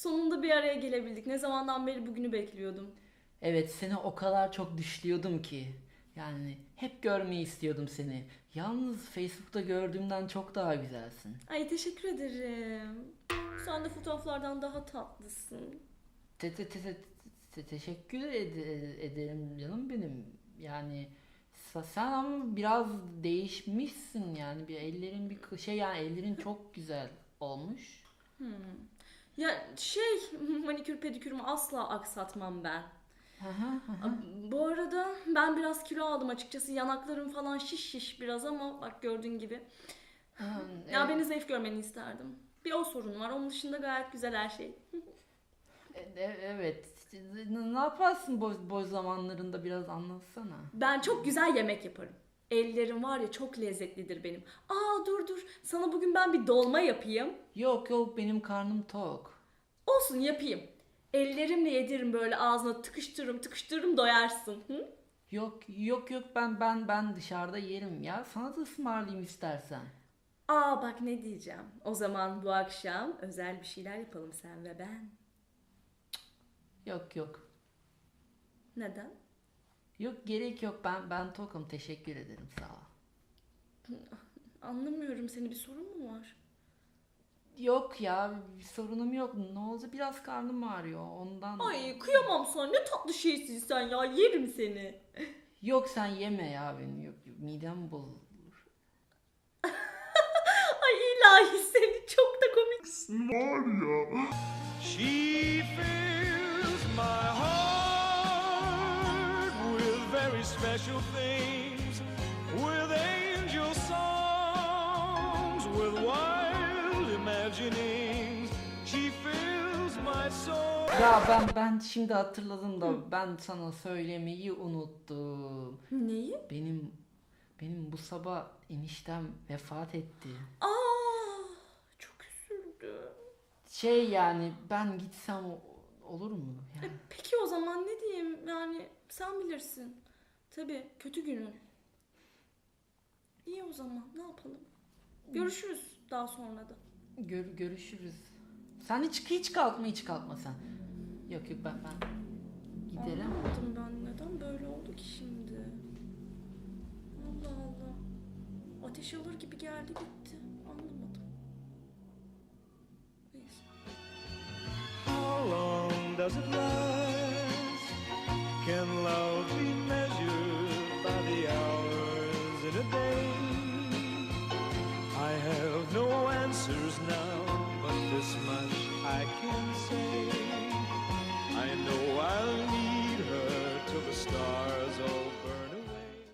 Sonunda bir araya gelebildik. Ne zamandan beri bugünü bekliyordum. Evet seni o kadar çok düşlüyordum ki. Yani hep görmeyi istiyordum seni. Yalnız Facebook'ta gördüğümden çok daha güzelsin. Ay teşekkür ederim. Sen de fotoğraflardan daha tatlısın. Te te te te- te- teşekkür ed- ederim canım benim. Yani sa- sen ama biraz değişmişsin yani bir ellerin bir kı- şey yani ellerin çok güzel olmuş. Hmm. Ya şey manikür pedikürümü asla aksatmam ben. Bu arada ben biraz kilo aldım açıkçası. Yanaklarım falan şiş şiş biraz ama bak gördüğün gibi. Ya beni zayıf görmeni isterdim. Bir o sorun var. Onun dışında gayet güzel her şey. E- Evet. Ne ne yaparsın boş, boş zamanlarında biraz anlatsana. Ben çok güzel yemek yaparım. Ellerim var ya çok lezzetlidir benim. Aa dur dur. Sana bugün ben bir dolma yapayım. Yok yok benim karnım tok. Olsun yapayım. Ellerimle yediririm böyle ağzına tıkıştırırım tıkıştırırım doyarsın. Hı? Yok yok yok ben ben ben dışarıda yerim ya. Sana da ısmarlayayım istersen. Aa bak ne diyeceğim. O zaman bu akşam özel bir şeyler yapalım sen ve ben. Yok yok. Neden? Yok gerek yok ben ben tokum teşekkür ederim sağ ol. Anlamıyorum seni bir sorun mu var? Yok ya bir sorunum yok. Ne oldu biraz karnım ağrıyor ondan. Ay kıyamam sana ne tatlı şeysin sen ya yerim seni. Yok sen yeme ya beni yok, yok midem bozulur. Ay ilahi seni çok da komik. She fills my heart with very special things, with angel songs, with wild Ya ben ben şimdi hatırladım da ben sana söylemeyi unuttum. Neyi? Benim benim bu sabah eniştem vefat etti. Aa çok üzüldüm. Şey yani ben gitsem o- olur mu? Yani Peki o zaman ne diyeyim yani sen bilirsin. Tabii kötü günün. İyi o zaman ne yapalım? Görüşürüz daha sonra da. Gör, görüşürüz. Sen hiç hiç kalkma hiç kalkma sen. Yok yok ben ben giderim. Anlamadım ben neden böyle oldu ki şimdi? Allah Allah. Ateş alır gibi geldi gitti. Anlamadım. Neyse. How long does it last? Can love answers now, but this much I can say.